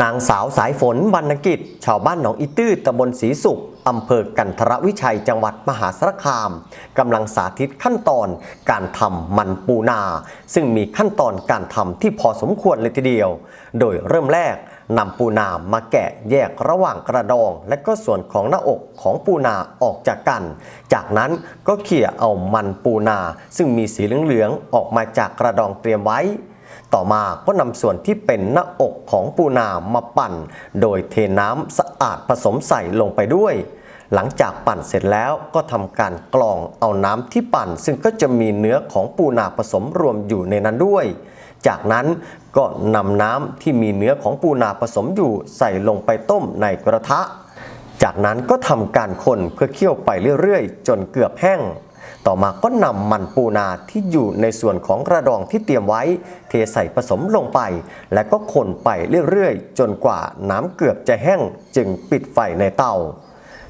นางสาวสายฝนวรรณกิจ ชาวบ้านหนองอีตื้อตำบลศรีสุขอำเภอกันทรวิชัยจังหวัดมหาสารคามกำลังสาธิตขั้นตอนการทำมันปูนา ซึ่งมีขั้นตอนการทำที่พอสมควรเลยทีเดียว โดยเริ่มแรกนำปูนามาแกะแยกระหว่างกระดอง และก็ส่วนของหน้าอกของปูนาออกจากกัน จากนั้นก็เขี่ยเอามันปูนา ซึ่งมีสีเหลืองๆออกมาจากกระดองเตรียมไว้ ต่อมาก็นำส่วนที่เป็นหน้าอกของปูนามาปั่น โดยเทน้ำสะอาดผสมใส่ลงไปด้วย หลังจากปั่นเสร็จแล้วก็ทำการกรองเอาน้ำที่ปั่น ซึ่งก็จะมีเนื้อของปูนาผสมรวมอยู่ในนั้นด้วย จากนั้นก็นำน้ำที่มีเนื้อของปูนาผสมอยู่ใส่ลงไปต้มในกระทะ จากนั้นก็ทำการคนเพื่อเคี่ยวไปเรื่อยๆ จนเกือบแห้ง ต่อมาก็นำมันปูนาที่อยู่ในส่วนของกระดองที่เตรียมไว้ เทใส่ผสมลงไป และก็คนไปเรื่อยๆ จนกว่าน้ำเกือบจะแห้งจึงปิดไฟในเตา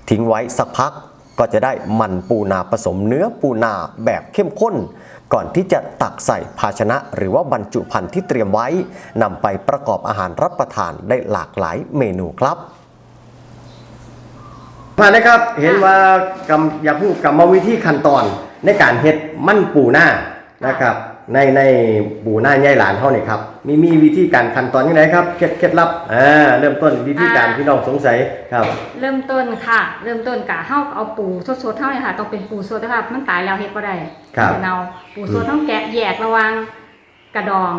ทิ้งไว้สักพักก็จะได้มันปูนาผสมเนื้อปูนาแบบเข้มข้น ก่อนที่จะตักใส่ภาชนะ หรือว่าบรรจุภัณฑ์ที่เตรียมไว้นำไปประกอบอาหารรับประทานได้หลากหลายเมนูครับ มานะครับเห็นว่ากำอยากพูดกรรมวิธีขั้นตอนในการเฮ็ดมันปูหน้านะครับในในปูหน้าใหญ่หลานเฮานี่ครับมีมีวิธีการขั้นตอนยังไงครับเคล็ดเคล็ดลับอ่าเริ่มต้นวิธีการอ่าพี่น้องสงสัยครับ เริ่มต้นค่ะ เริ่มต้นกะเฮาเอาปูสดๆเท่านี้ค่ะต้องเป็นปูสดนะคะมันตายแล้วเฮ็ดบ่ได้ครับจะเนาปูสดต้องแกะแยกระหว่างกระดอง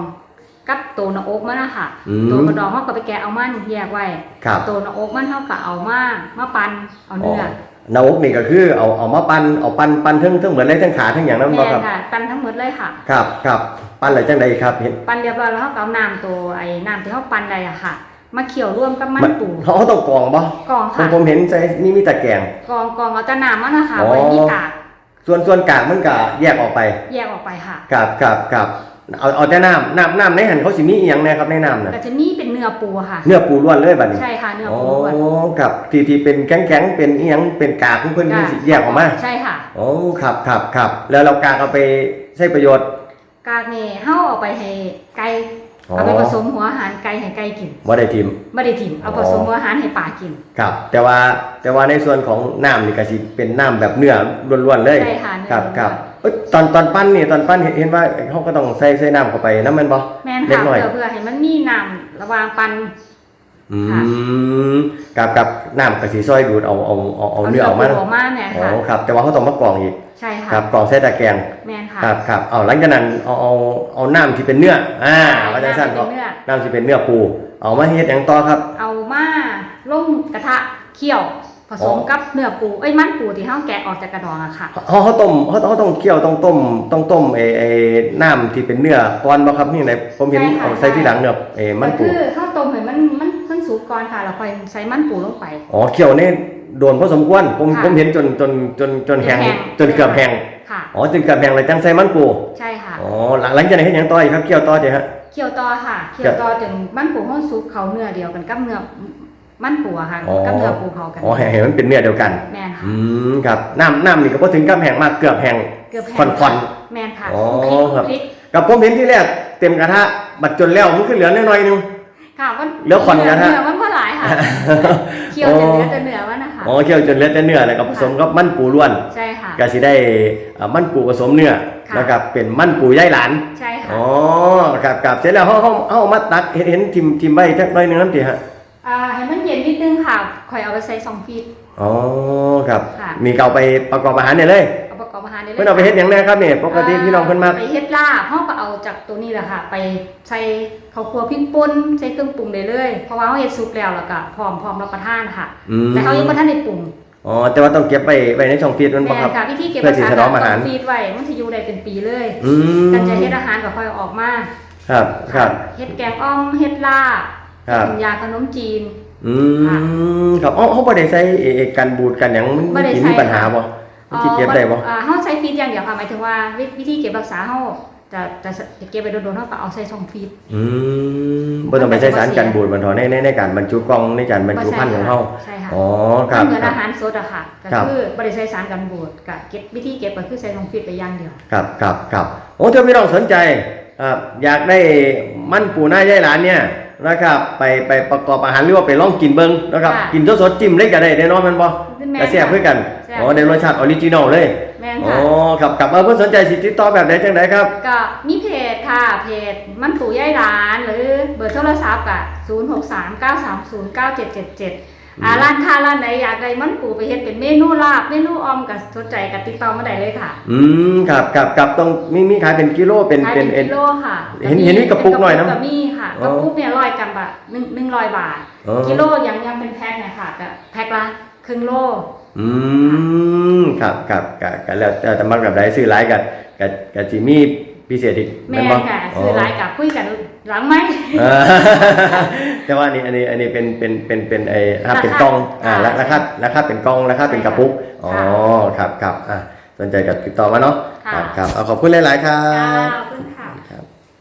กับตัวหน้าอกมันนะคะอืมตัวกระดองเฮาก็ไปแกะเอามันแยกไว้ครับ ตัวหน้าอกมันเฮาก็เอามามาปั่นเอาเนื้อหน้าอกนี่ก็คือเอาเอามาปั้นเอาปั้นปั้นทั้งทั้งเหมือนเลยทั้งขาทั้งอย่างนั้นบ่แม่ครับ ค่ะปั่นทั้งหมดเลยค่ะ ครับครับปั้นอะไรจังใดครับเห็นปั่นเรียบร้อยแล้วเฮาก็เอาน้ำตัวไอ้น้ำที่เฮาปั่นได้อะค่ะ มาเคี่ยวร่วมกับมันมันปูเขาเขาต้องกรองบ่กรองผมค่ะผมเห็นใส่มีมีตะแกรง กรองกรองเอาแต่น้ำมันนะคะอ๋อ ไว้มีกากส่วนส่วนกากมันก็แยกออกไปแยกออกไปค่ะครับครับครับ เอาเอาแต่น้ำน้ำน้ำในหันเขาสิมีอีหยังแน่ครับในน้ำน่ะก็จะมีเป็นเนื้อปูอะค่ะ เนื้อปูล้วนเลยบัดนี้ใช่ค่ะเนื้ออ๋อปูล้วนครับที่ที่เป็นแข็งๆเป็นอีหยังเป็นกากของเพิ่นที่สิแยกออกมาใช่ค่ะอ๋อครับครับครับแล้วเรากากเอาไปใช้ประโยชน์ กากนี่เฮาเอาไปให้ไก่อ๋อ เอาไปผสมหัวอาหารไก่ให้ไก่กินบ่ได้ทิมบ่ได้ถิ่มเอาอ๋อผสมหัวอาหารให้ปลากินครับ แต่ว่าแต่ว่าในส่วนของน้ำนี่ก็สิเป็นน้ำแบบเนื้อล้วนๆเลย ใช่ค่ะเนื้อครับครับล้วน เอ้ยตอนตอนปั้นนี่ตอนปั้นเห็นเห็นว่าเขาก็ต้องใส่ใส่น้ำเข้าไปน้ำมันบ่แม่นเล็กค่ะน้อยเพื่อเพื่อให้มันมีน้ำระหว่างปัน อืค่ะ มกับกับน้ำก็สิซอยดูดเอาเอาเอาเอาเนื้อออกมาปูออกมาแม่นอ๋อค่ะ ครับ แต่ว่าเขาต้องมากรองอีกใช่ค่ะ ครับกรองใส่ตะแกรงแม่นค่ะครับครับเอาหลังจากนั้นเอาเอาเอาน้ำที่เป็นเนื้ออ่าใช่ว่าจังซั่นน้ำที่ก็เป็นเนื้อน้ำที่เป็นเนื้อปู เอามาเฮ็ดหยังต่อครับ เอามาลงกระทะเคี่ยวผ สมอ๋อกับเนื้อปูเอ้ยมันปูที่เฮาแกะออกจากกระดองอะค่ะเขาเขาต้มเขาเขาต้องเคี่ยวต้องต้มต้องต้มไอ้ไอ้น้ำที่เป็นเนื้อก่อนบ่ครับนี่ไหนผมเห็นใช่ค่ะเอาใส่ที่หลังเนื้อเอ้มันปูก็คือเฮาต้มให้มันมันมันสุกก่อนค่ะแล้วค่อยใส่มันปูลงไปอ๋อเคี่ยวนี่โดนพอสมควรผมค่ะผมเห็นจนจนจนจนแห้งแห้งจนเกือบแห้งค่ะอ๋อจนเกือบแห้งเลยจังใส่มันปูใช่ค่ะอ๋อหลังหลังจากนั้นเฮ็ดหยังต่ออีกครับเคี่ยวต่อจ้ะฮะเคี่ยวต่อค่ะเคี่ยวต่อจนมันปูห้องซุปเขาเนื้อเดียวกันกับเนื้อ มันปูอะค่ะอ๋อ กับเนื้อปูเขากันอ๋อให้ให้มันเป็นเนื้อเดียวกัน แม่นค่ะอืมครับน้ำน้ำนี่ก็บ่ถึงกับแห้งมากเกือบแห้ง เกือบแห้งควันแม่นค่ะอ๋อคลุกพริกครับคลุกพริกกับผมเห็นที่แรกเต็มกระทะบัดจนแล้วมันคือเหลือน้อยๆนึง ค่ะมันเหลือควันกันฮะ เนื้อมันก็หลายค่ะเคี่ยวจนเหลือแต่เนื้อมันนะคะอ๋อเคี่ยวจนเหลือแต่เนื้อแล้วก็ผสมกับมันปูล้วนใช่ค่ะ ก็สิได้อ่ามันปูผสมเนื้อค่ะแล้วก็เป็นมันปูย่ายหลานใช่ค่ะอ๋อครับครับเสร็จแล้วเฮาเฮาเฮาเอามาตักเห็นเห็นทิมทิมไว้จักหน่อยหนึงนำติฮะ อ่าให้มันเย็นนิดนึงค่ะค่อยเอาไปใส่ซองฟีด อ๋อครับค่ะมีเกเอาไปประกอบอาหารได้เลยเอาประกอบอาหารได้เลยเพิ่นเอาไปเฮ็ดหยังแน่ครับนี่ปกติพี่น้องเพิ่นมาไปเฮ็ดลาบเฮาก็เอาจากตัวนี้แหละค่ะ ไปใส่ข้าวคั่วพริกป่นใส่เครื่องปรุงได้เลยเพราะว่าเฮาเฮ็ดสุกแล้วแล้วก็พร้อมพร้อมรับประทานค่ะ อืมแต่เขายังบ่ทันได้ปรุงอ๋อแต่ว่าต้องเก็บไว้ไว้ในช่องฟรีซมันบ่แม่ครับค่ะวิธีเก็บเพื่อรักที่ษาจะน้อมอาหารต้งฟีดไว้มันสิอยู่ได้เป็นปีเลยอืมกันจะเฮ็ดอาหารก็ค่อยออกมา ครับครับ เฮ็ดแกงอ่อมเฮ็ดลาบ ครับ เป็นยาขนมจีน อืค่ะมครับอ๋อเขาบ่ได้ใส่เอเอกันบูดกันหยังมันบ่ได้สิใส่มีปัญหาบ่มันสิเก็บได้บ่อ่าเฮาใช้ฟีดอย่างเดียวค่ะหมายถึงว่าวิวิธีเก็บรักษาเฮาจะจะจะเก็บไปโดนๆเฮาก็เอาใส่ช่องฟีด อืมบ่ต้องไปใช้สารกันบูดมันเถอะในในในการบรรจุกล่องในการบรรจุภัณฑ์ของเฮาใช่ค่ะอ๋อครับมันเหมือนครับอาหารสดอะค่ะ ก็ครับ คือบริใช้สารกันบูดกับเก็บวิธีเก็บก็คือใส่ลงฟิตไปอย่างเดียว ครับครับครับโอ้ถ้าพี่น้องสนใจอ่าอยากได้มันปูหน้าย่ายหลานเนี่ย นะครับ ไปไปประกอบอาหารหรือว่าไปลองกินเบิ้งนะครับ ค่ะกินสดๆจิ้มเล็กก็ได้แน่นอนแมันบ่แม่นกระแซ่บเพื่อกันแซ่บอ๋อในรสชาติออริจินอลเลยแม่นอ๋อค่ะครับครับเอาเพื่อสนใจสิติดต่อแบบไหนจังไหนครับ ก็มีเพจค่ะ เพจมันปู่ย่ายร้าน หรือเบอร์โทรศัพท์อะ0 6 3 9 3 0 9 7 7 7 อ่าร้านค้าร้านไหนอยากได้มันปู่ไปเฮ็ดเป็นเมนูลาบเมนูออมกับสนใจกับติดต่อมาได้เลยค่ะอืมครับครับครับต้องมีมีขายเป็นกิโลเป็นขายเป็เป็นนเอ็นกิโลค่ะเห็นเห็นมีกระปุกหน่อยนะ กระมีค่ะอ๋อกระปุกเนี่ยร้อยกันบะหนึ่งหนึ่งร้อยบาท อ๋อ กิโลยังยังเป็นแพ็คเนี่ยค่ะก็แพ็คละครึ่งโล อืมครับครับครับกันแล้วแต่แต่มักแบบใดซื้อหลายกันกับกับจิมีพิเศษอีกแม่บ่ค่ะซื้อหลายกับคุยกันหลังไหมอ่า แต่ว่าอันนี้อันนี้อันนี้เป็นเป็นเป็นเป็นไอ้อ่าราคาเป็นกล่องอ่าอ่าราคาราคาเป็นกล่องราคาเป็นกระปุกอ๋อค่ะครับครับอ่าสนใจกับติดต่อมาเนาะคค่ะรับครับเอาขอบคุณหลาย ๆ ครัจ้าบขอบคุณค่ะ